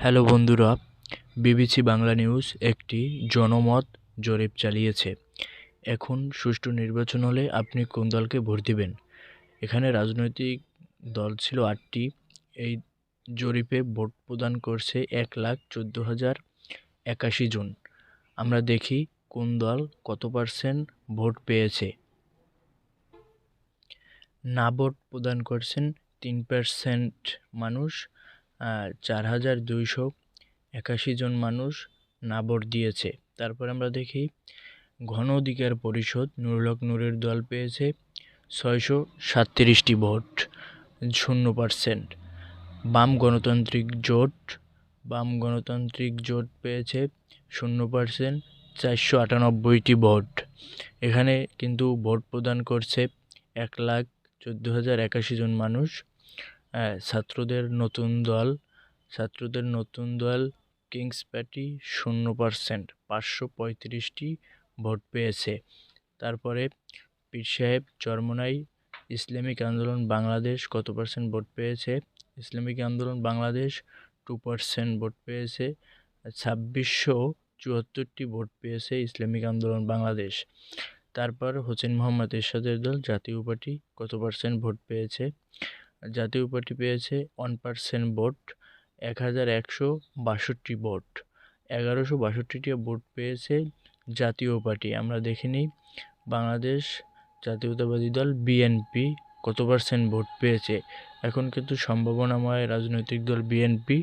Hello বন্ধুরা, BBC Bangla news একটি জনমত জরিপ চালিয়েছে। এখন সুষ্ঠু নির্বাচন হলে আপনি কোন দলকে ভোট দিবেন? এখানে রাজনৈতিক দল ছিল আটটি। এই জরিপে ভোট প্রদান করছে এক লাখ চোদ্দ হাজার একাশি জন। আমরা দেখি কোন দল কত পার্সেন্ট ভোট পেয়েছে। না ভোট প্রদান করছেন তিন পার্সেন্ট মানুষ। চার হাজার দুইশো একাশি জন মানুষ না ভোট দিয়েছে। তারপর আমরা দেখি, ঘন অধিকার পরিষদ নুরুলক নূরের দল পেয়েছে ছয়শো সাতত্রিশটি ভোট, শূন্য পার্সেন্ট। বাম গণতান্ত্রিক জোট, বাম গণতান্ত্রিক জোট পেয়েছে শূন্য পার্সেন্ট, চারশো আটানব্বইটি ভোট। এখানে কিন্তু ভোট প্রদান করছে এক লাখ চোদ্দ হাজার একাশি জন মানুষ। ছাত্রদের নতুন দল, ছাত্রদের নতুন দল কিংস পার্টি শূন্য পার্সেন্ট, পাঁচশো পঁয়ত্রিশটি ভোট পেয়েছে। তারপরে পীর সাহেব চরমনাই, ইসলামিক আন্দোলন বাংলাদেশ কত পার্সেন্ট ভোট পেয়েছে? ইসলামিক আন্দোলন বাংলাদেশ টু পার্সেন্ট ভোট পেয়েছে, ছাব্বিশশো চুয়াত্তরটি ভোট পেয়েছে ইসলামিক আন্দোলন বাংলাদেশ। তারপর হোসেন মোহাম্মদ এরশাদের দল, জাতীয় পার্টি কত পার্সেন্ট ভোট পেয়েছে? জাতীয় পার্টি পেয়েছে ওয়ান পার্সেন্ট ভোট এক হাজার একশো বাষট্টি ভোট। এগারোশো বাষট্টিটি ভোট পেয়েছে জাতীয় পার্টি আমরা দেখে নিই, বাংলাদেশ জাতীয়তাবাদী দল বিএনপি কত পার্সেন্ট ভোট পেয়েছে? এখন কিন্তু সম্ভাবনাময় রাজনৈতিক দল বিএনপি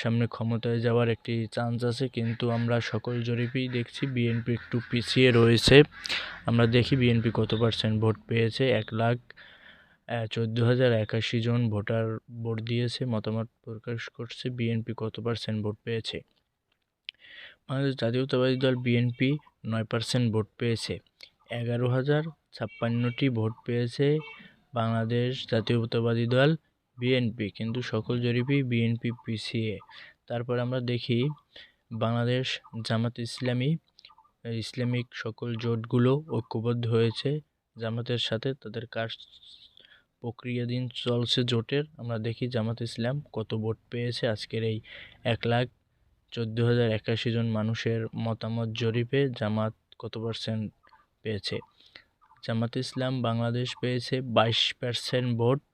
সামনে ক্ষমতায় যাওয়ার একটি চান্স আছে, কিন্তু আমরা সকল জরিপেই দেখছি বিএনপি একটু পিছিয়ে রয়েছে। আমরা দেখি বিএনপি কত পার্সেন্ট ভোট পেয়েছে? এক লাখ চোদ্দ হাজার একাশি জন ভোটার ভোট দিয়েছে, মতামত প্রকাশ করছে বিএনপি কত পার্সেন্ট ভোট পেয়েছে? বাংলাদেশ জাতীয়তাবাদী দল বিএনপি নয় পার্সেন্ট ভোট পেয়েছে, এগারো হাজার ছাপ্পান্নটি ভোট পেয়েছে বাংলাদেশ জাতীয়তাবাদী দল বিএনপি কিন্তু সকল জরিপেই বিএনপি পিছিয়ে। তারপর আমরা দেখি বাংলাদেশ জামাত ইসলামী, ইসলামিক সকল জোটগুলো ঐক্যবদ্ধ হয়েছে, জামাতের সাথে তাদের কাজ প্রক্রিয়াধীন চলছে জোটের। আমরা দেখি জামাত ইসলাম কত ভোট পেয়েছে আজকের এই এক লাখ চোদ্দ হাজার একাশি জন মানুষের মতামত জরিপে জামাত কত পার্সেন্ট পেয়েছে? জামাত ইসলাম বাংলাদেশ পেয়েছে বাইশ পার্সেন্ট ভোট,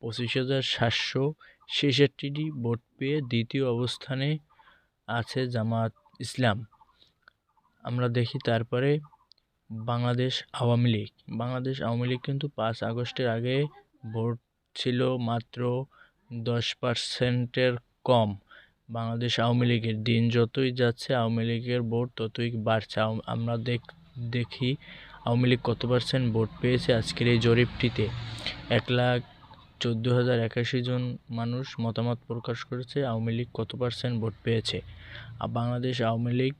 পঁচিশ হাজার সাতশো ছেষট্টিটি ভোট পেয়ে দ্বিতীয় অবস্থানে আছে জামাত ইসলাম। আমরা দেখি তারপরে বাংলাদেশ আওয়ামী লীগ। বাংলাদেশ আওয়ামী লীগ কিন্তু পাঁচ আগস্টের আগে ভোট ছিল মাত্র দশ পার্সেন্টের কম। বাংলাদেশ আওয়ামী লীগের দিন যতই যাচ্ছে, আওয়ামী লীগের ভোট ততই বাড়ছে। আমরা দেখ দেখি আওয়ামী লীগ কত পার্সেন্ট ভোট পেয়েছে আজকের এই জরিপটিতে। এক লাখ চোদ্দ হাজার একাশি জন মানুষ মতামত প্রকাশ করেছে আওয়ামী লীগ কত পার্সেন্ট ভোট পেয়েছে। আর বাংলাদেশ আওয়ামী লীগ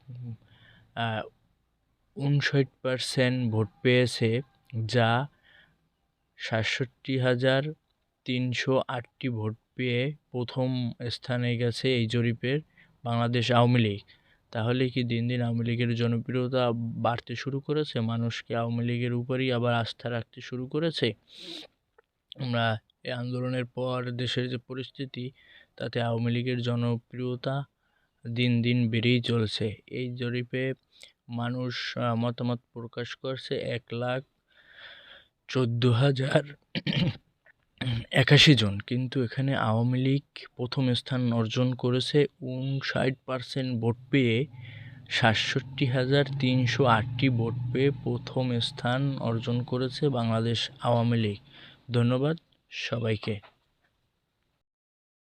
উনষাট পার্সেন্ট ভোট পেয়েছে, যা সাতষট্টি হাজার তিনশো আটটি ভোট পেয়ে প্রথম স্থানে গেছে এই জরিপের বাংলাদেশ আওয়ামী লীগ। তাহলে কি দিন দিন আওয়ামী লীগের জনপ্রিয়তা বাড়তে শুরু করেছে? মানুষ কি আওয়ামী লীগের উপরই আবার আস্থা রাখতে শুরু করেছে? আমরা এই আন্দোলনের পর দেশের যে পরিস্থিতি, তাতে আওয়ামী লীগের জনপ্রিয়তা দিন দিন বেড়েই চলছে। এই জরিপে মানুষ মতামত প্রকাশ করছে এক লাখ চোদ্দ হাজার একাশি জন। কিন্তু এখানে আওয়ামী লীগ প্রথম স্থান অর্জন করেছে উনষাট পার্সেন্ট ভোট পেয়ে সাতষট্টি হাজার তিনশো আটটি ভোট পেয়ে প্রথম স্থান অর্জন করেছে বাংলাদেশ আওয়ামী লীগ। ধন্যবাদ সবাইকে।